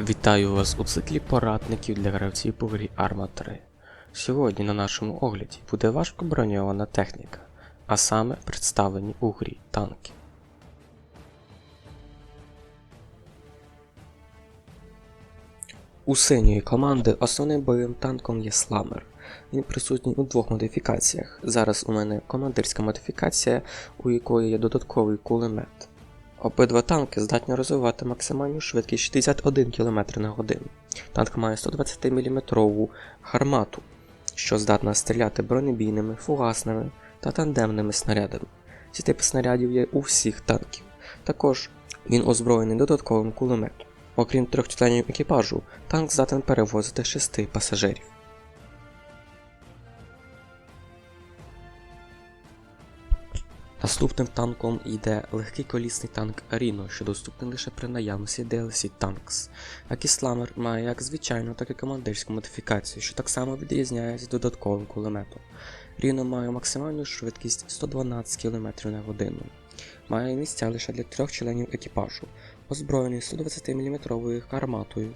Вітаю вас у циклі порадників для гравців по грі Arma 3. Сьогодні на нашому огляді буде важко броньована техніка, а саме представлені у грі танки. У синьої команди основним бойовим танком є Сламер. Він присутній у двох модифікаціях. Зараз у мене командирська модифікація, у якої є додатковий кулемет. Обидва танки здатні розвивати максимальну швидкість 61 км на годину. Танк має 120 мм гармату, що здатна стріляти бронебійними, фугасними та тандемними снарядами. Ці типи снарядів є у всіх танків. Також він озброєний додатковим кулеметом. Окрім трьох членів екіпажу, танк здатен перевозити шести пасажирів. Наступним танком йде легкий колісний танк Rhino, що доступний лише при наявності DLC Tanks. І Slammer має як звичайну, так і командирську модифікацію, що так само відрізняється додатковим кулеметом. Rhino має максимальну швидкість 112 км на годину. Має місця лише для трьох членів екіпажу, озброєний 120 мм гарматою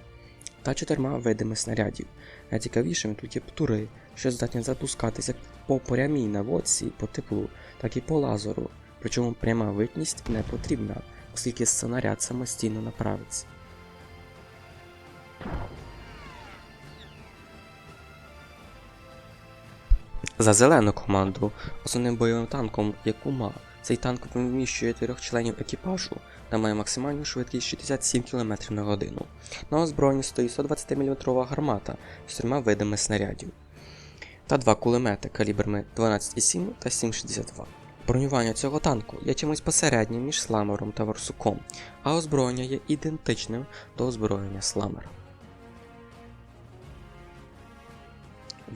та чотирма видами снарядів. Найцікавішими тут є птури, що здатні запускатися по прямій наводці по теплу, так і по лазеру, причому пряма витність не потрібна, оскільки снаряд самостійно направиться. За зелену команду основним бойовим танком є Кума. Цей танк вміщує трьох членів екіпажу та має максимальну швидкість 67 км на годину. На озброєнні стоїть 120 мм гармата з трьома видами снарядів та два кулемети калібрами 12,7 та 7,62. Бронювання цього танку є чимось посереднім між сламером та варсуком, а озброєння є ідентичним до озброєння сламера.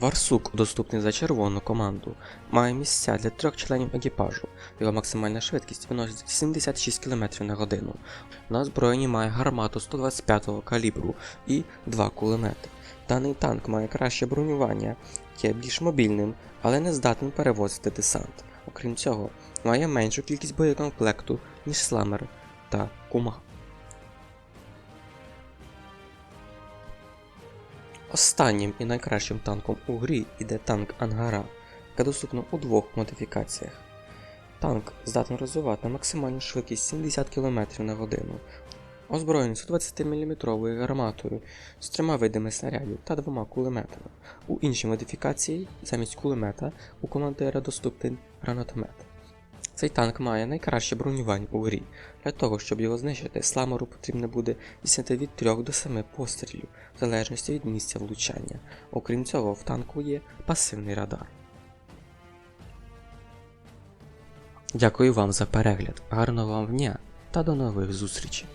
Варсук, доступний за червону команду, має місця для трьох членів екіпажу. Його максимальна швидкість виносить 76 км на годину. На озброєнні має гармату 125-го калібру і два кулемети. Даний танк має краще бронювання, є більш мобільним, але не здатним перевозити десант. Окрім цього, має меншу кількість боєкомплекту, ніж сламер та кума. Останнім і найкращим танком у грі іде танк Ангара, яка доступна у двох модифікаціях. Танк здатний розвивати максимальну швидкість 70 км на годину, озброєний 120 мм гарматою з трьома видами снарядів та двома кулеметами. У іншій модифікації замість кулемета у командира доступний гранатомет. Цей танк має найкраще бронювання у грі. Для того, щоб його знищити, сламеру потрібно буде здійснити від 3 до 7 пострілів, в залежності від місця влучання. Окрім цього, в танку є пасивний радар. Дякую вам за перегляд, гарного вам дня та до нових зустрічей!